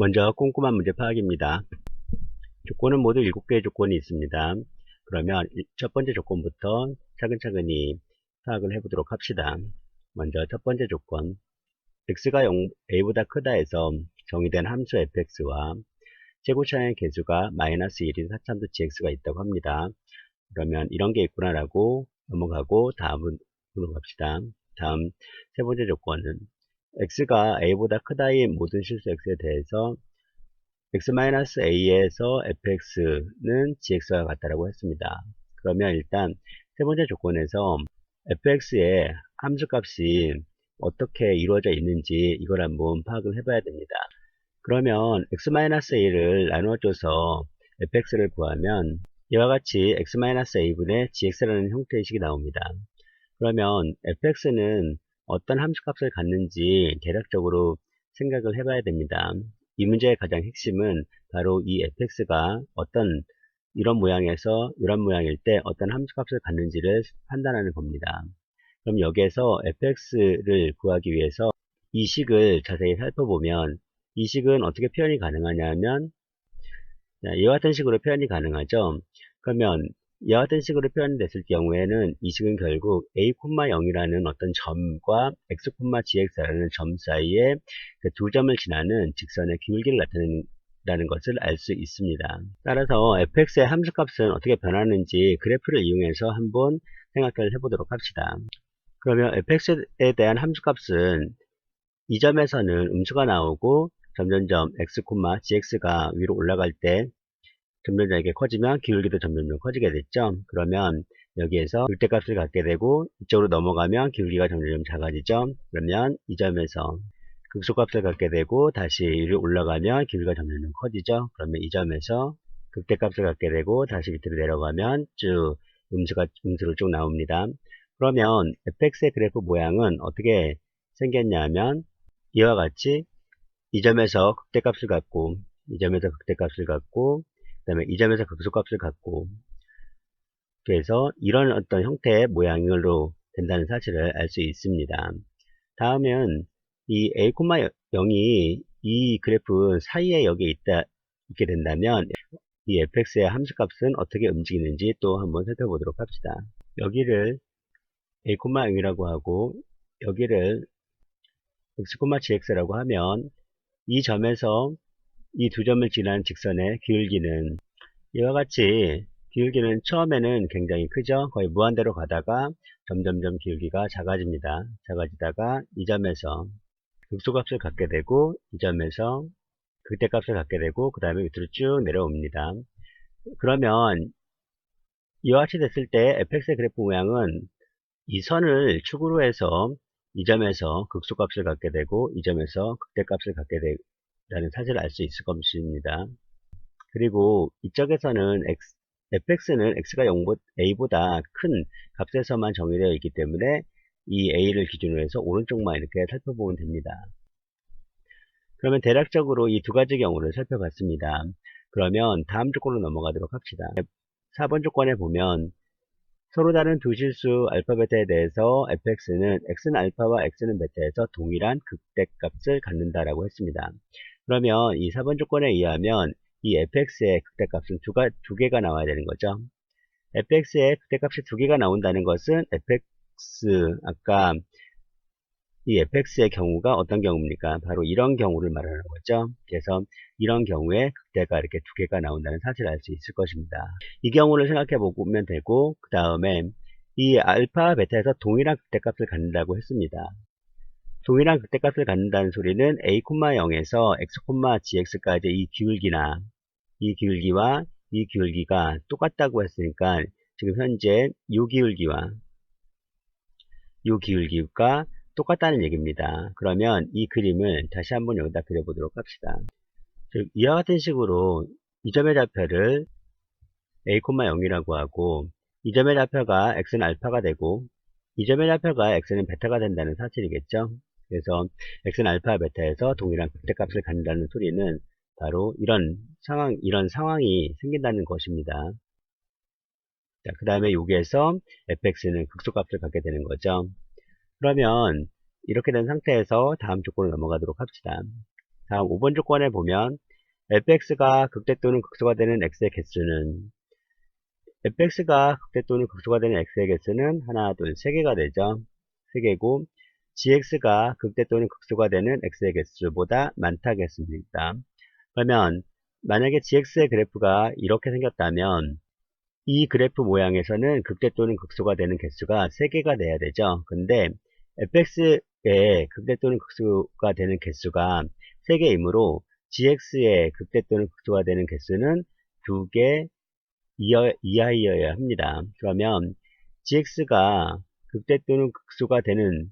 먼저 꼼꼼한 문제 파악입니다. 조건은 모두 7개의 조건이 있습니다. 그러면 일- 첫 번째 조건부터 차근차근히 파악을 해보도록 합시다. 먼저 첫 번째 조건 x가 0, a보다 크다 해서 정의된 함수 fx와 최고차의 개수가 마이너스 1인 사참수 gx가 있다고 합니다. 그러면 이런 게 있구나라고 넘어가고 다음으로 갑시다. 다음 세 번째 조건은 x가 a보다 크다인 모든 실수 x에 대해서 x-a에서 fx는 gx와 같다라고 했습니다. 그러면 일단 세 번째 조건에서 fx의 함수값이 어떻게 이루어져 있는지 이걸 한번 파악을 해봐야 됩니다. 그러면 x-a를 나누어줘서 fx를 구하면 이와 같이 x-a분의 gx라는 형태의 식이 나옵니다. 그러면 fx는 어떤 함수값을 갖는지 대략적으로 생각을 해봐야 됩니다. 이 문제의 가장 핵심은 바로 이 fx가 어떤 이런 모양에서 이런 모양일 때 어떤 함수값을 갖는지를 판단하는 겁니다. 그럼 여기에서 fx를 구하기 위해서 이 식을 자세히 살펴보면 이 식은 어떻게 표현이 가능하냐면 자, 이와 같은 식으로 표현이 가능하죠. 그러면 이와 같은 식으로 표현됐을 경우에는 이 식은 결국 a,0이라는 어떤 점과 x,gx라는 점 사이에 그 두 점을 지나는 직선의 기울기를 나타낸다는 것을 알 수 있습니다. 따라서 fx의 함수값은 어떻게 변하는지 그래프를 이용해서 한번 생각을 해보도록 합시다. 그러면 fx에 대한 함수값은 이 점에서는 음수가 나오고 점점점 x, gx가 위로 올라갈 때 점점점 이렇게 커지면 기울기도 점점점 커지게 됐죠. 그러면 여기에서 극대값을 갖게 되고 이쪽으로 넘어가면 기울기가 점점점 작아지죠. 그러면 이 점에서 극소값을 갖게 되고 다시 위로 올라가면 기울기가 점점점 커지죠. 그러면 이 점에서 극대값을 갖게 되고 다시 밑으로 내려가면 쭉 음수가 음수로 쭉 나옵니다. 그러면 fx의 그래프 모양은 어떻게 생겼냐면 이와 같이 이 점에서 극대값을 갖고 이 점에서 극대값을 갖고 그 다음에 이 점에서 극소값을 갖고 그래서 이런 어떤 형태의 모양으로 된다는 사실을 알 수 있습니다. 다음은 이 a,0이 이 그래프 사이에 여기 있다 있게 된다면 이 fx의 함수값은 어떻게 움직이는지 또 한번 살펴보도록 합시다. 여기를 a,0이라고 하고 여기를 x,gx라고 하면 이 점에서 이 두 점을 지난 직선의 기울기는 이와 같이 기울기는 처음에는 굉장히 크죠. 거의 무한대로 가다가 점점점 기울기가 작아집니다. 작아지다가 이 점에서 극소값을 갖게 되고 이 점에서 극대값을 갖게 되고 그 다음에 밑으로 쭉 내려옵니다. 그러면 이와 같이 됐을 때 fx의 그래프 모양은 이 선을 축으로 해서 이 점에서 극소값을 갖게 되고 이 점에서 극대값을 갖게 된다는 사실을 알 수 있을 것입니다. 그리고 이쪽에서는 x, fx는 x가 0, a보다 큰 값에서만 정의되어 있기 때문에 이 a를 기준으로 해서 오른쪽만 이렇게 살펴보면 됩니다. 그러면 대략적으로 이 두 가지 경우를 살펴봤습니다. 그러면 다음 조건으로 넘어가도록 합시다. 4번 조건에 보면 서로 다른 두 실수 알파 베타에 대해서 fx는 x는 알파와 x는 베타에서 동일한 극대값을 갖는다라고 했습니다. 그러면 이 4번 조건에 의하면 이 fx의 극대값은 두, 가, 두 개가 나와야 되는 거죠. fx의 극대값이 두 개가 나온다는 것은 fx 아까 이 fx의 경우가 어떤 경우입니까? 바로 이런 경우를 말하는 거죠. 그래서 이런 경우에 극대가 이렇게 두 개가 나온다는 사실을 알 수 있을 것입니다. 이 경우를 생각해 보면 되고 그 다음에 이 알파 베타에서 동일한 극대값을 갖는다고 했습니다. 동일한 극대값을 갖는다는 소리는 a,0에서 x,gx까지 이 기울기나 이 기울기와 이 기울기가 똑같다고 했으니까 지금 현재 이 기울기와 이 기울기가 똑같다는 얘기입니다. 그러면 이 그림을 다시 한번 여기다 그려보도록 합시다. 즉 이와 같은 식으로 이 점의 좌표를 a,0이라고 하고 이 점의 좌표가 x는 알파가 되고 이 점의 좌표가 x는 베타가 된다는 사실이겠죠. 그래서 x는 알파 베타에서 동일한 극대값을 갖는다는 소리는 바로 이런 상황 이런 상황이 생긴다는 것입니다. 자, 그 다음에 여기에서 fx는 극소값을 갖게 되는 거죠. 그러면 이렇게 된 상태에서 다음 조건을 넘어가도록 합시다. 다음 5번 조건에 보면 fx가 극대 또는 극소가 되는 x의 개수는 fx가 극대 또는 극소가 되는 x의 개수는 하나, 둘, 세 개가 되죠. 세 개고 gx가 극대 또는 극소가 되는 x의 개수보다 많다겠습니다. 그러면 만약에 gx의 그래프가 이렇게 생겼다면 이 그래프 모양에서는 극대 또는 극소가 되는 개수가 3개가 돼야 되죠. 근데 fx의 극대 또는 극소가 되는 개수가 3개이므로 gx의 극대 또는 극소가 되는 개수는 2개 이하이어야 합니다. 그러면 gx가 극대 또는 극소가 되는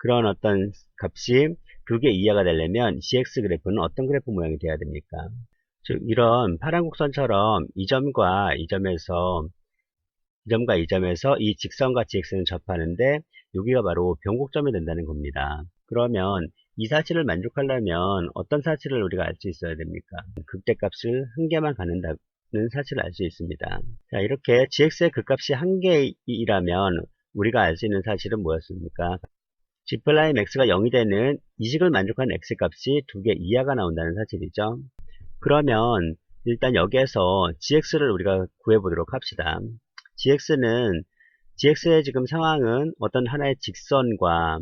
그런 어떤 값이 2개 이하가 되려면 gx 그래프는 어떤 그래프 모양이 돼야 됩니까? 즉 이런 파란 곡선처럼 이 점과 이 점에서 이 점과 이 점에서 이 직선과 gx는 접하는데 여기가 바로 변곡점이 된다는 겁니다. 그러면 이 사실을 만족하려면 어떤 사실을 우리가 알 수 있어야 됩니까? 극대값을 한 개만 갖는다는 사실을 알 수 있습니다. 자 이렇게 gx의 극값이 한 개이라면 우리가 알 수 있는 사실은 뭐였습니까? G 플라임 x가 0이 되는 이식을 만족하는 x값이 두 개 이하가 나온다는 사실이죠. 그러면 일단 여기에서 gx를 우리가 구해보도록 합시다. gx는 gx의 지금 상황은 어떤 하나의 직선과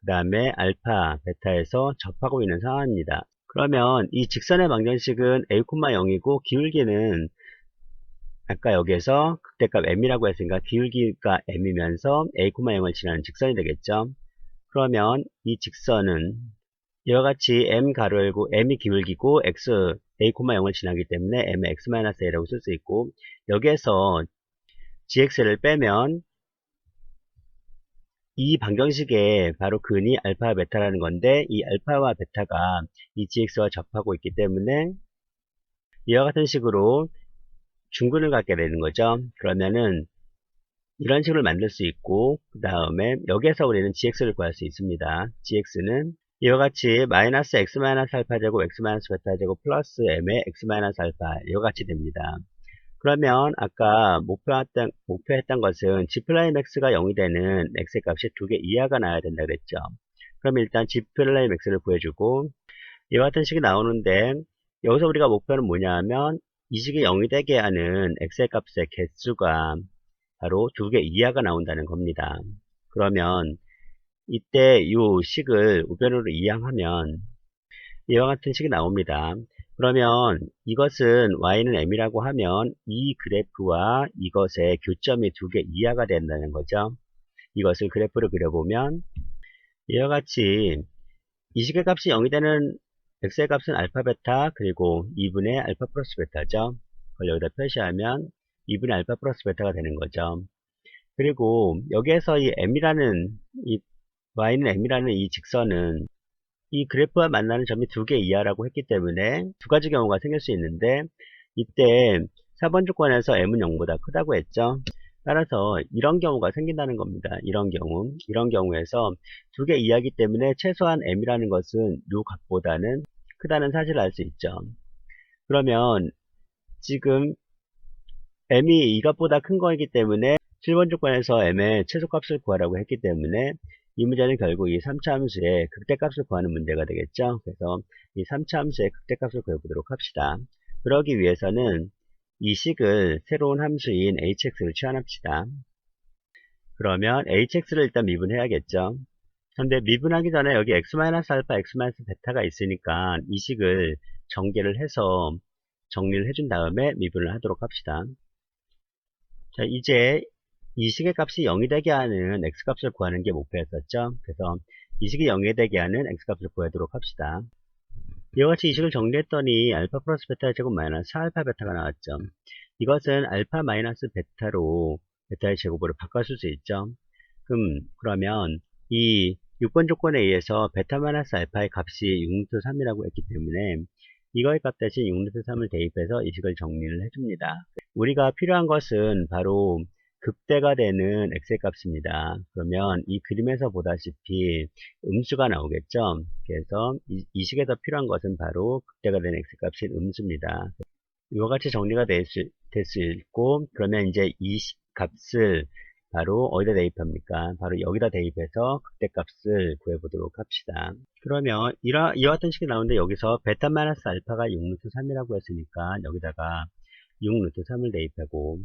그 다음에 알파, 베타에서 접하고 있는 상황입니다. 그러면 이 직선의 방정식은 a, 0이고 기울기는 아까 여기에서 극대값 m이라고 했으니까 기울기가 m이면서 a, 0을 지나는 직선이 되겠죠. 그러면 이 직선은 이와 같이 m 가로 열고 m이 기울기고 x a, 0을 지나기 때문에 m x-a라고 쓸 수 있고 여기에서 gx를 빼면 이 방정식의 바로 근이 알파 베타라는 건데 이 알파와 베타가 이 gx와 접하고 있기 때문에 이와 같은 식으로 중근을 갖게 되는 거죠. 그러면은 이런 식으로 만들 수 있고 그 다음에 여기에서 우리는 gx를 구할 수 있습니다. gx는 이와 같이 마이너스 x 마이너스 알파 제곱 x 마이너스 베타 제곱 플러스 m의 x 마이너스 알파 이와 같이 됩니다. 그러면 아까 목표했던, 목표했던 것은 g 플라임 x가 0이 되는 x의 값이 두 개 이하가 나야 된다 그랬죠. 그럼 일단 g 플라임 x를 구해주고 이와 같은 식이 나오는데 여기서 우리가 목표는 뭐냐 하면 이 식이 0이 되게 하는 x의 값의 개수가 바로 두 개 이하가 나온다는 겁니다. 그러면 이때 이 식을 우변으로 이항하면 이와 같은 식이 나옵니다. 그러면 이것은 y는 m이라고 하면 이 그래프와 이것의 교점이 두 개 이하가 된다는 거죠. 이것을 그래프로 그려보면 이와 같이 이 식의 값이 0이 되는 x의 값은 알파 베타 그리고 2분의 알파 플러스 베타죠. 그걸 여기다 표시하면 2분의 알파 플러스 베타가 되는 거죠. 그리고 여기에서 이 m이라는 이 y는 m이라는 이 직선은 이 그래프와 만나는 점이 두 개 이하라고 했기 때문에 두 가지 경우가 생길 수 있는데 이때 4번 조건에서 m은 0보다 크다고 했죠. 따라서 이런 경우가 생긴다는 겁니다. 이런 경우, 이런 경우에서 두 개 이하기 때문에 최소한 m이라는 것은 요 값보다는 크다는 사실을 알 수 있죠. 그러면 지금 m이 이 값보다 큰 거이기 때문에 7번 조건에서 m의 최소값을 구하라고 했기 때문에 이 문제는 결국 이 3차 함수의 극대값을 구하는 문제가 되겠죠. 그래서 이 3차 함수의 극대값을 구해보도록 합시다. 그러기 위해서는 이 식을 새로운 함수인 hx를 취한합시다. 그러면 hx를 일단 미분해야겠죠. 근데 미분하기 전에 여기 x-알파, x-베타가 있으니까 이 식을 전개를 해서 정리를 해준 다음에 미분을 하도록 합시다. 자, 이제 이 식의 값이 0이 되게 하는 x값을 구하는 게 목표였었죠. 그래서 이 식이 0이 되게 하는 x값을 구하도록 합시다. 이와 같이 이 식을 정리했더니 알파 플러스 베타 제곱 마이너스 4알파 베타가 나왔죠. 이것은 알파 마이너스 베타로 베타의 제곱으로 바꿔줄 수 있죠. 그럼 그러면 이 6번 조건에 의해서 베타 마이너스 알파의 값이 6루트 3이라고 했기 때문에 이거의 값 대신 6루트 3을 대입해서 이 식을 정리를 해줍니다. 우리가 필요한 것은 바로 극대가 되는 x의 값입니다. 그러면 이 그림에서 보다시피 음수가 나오겠죠. 그래서 이, 이 식에서 필요한 것은 바로 극대가 되는 x의 값인 음수입니다. 이와 같이 정리가 될 수, 있고 그러면 이제 이 값을 바로 어디다 대입합니까? 바로 여기다 대입해서 극대값을 구해보도록 합시다. 그러면 이와, 이와 같은 식이 나오는데 여기서 베타 마이너스 알파가 6 루트 3이라고 했으니까 여기다가 6 루트 3을 대입하고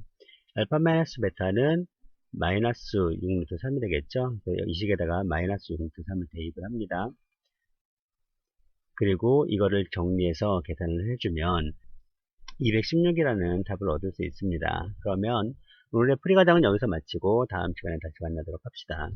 알파 마이너스 베타는 마이너스 6 루트 3이 되겠죠? 이 식에다가 마이너스 6 루트 3을 대입을 합니다. 그리고 이거를 정리해서 계산을 해주면 216이라는 답을 얻을 수 있습니다. 그러면 오늘의 프리과정은 여기서 마치고 다음 시간에 다시 만나도록 합시다.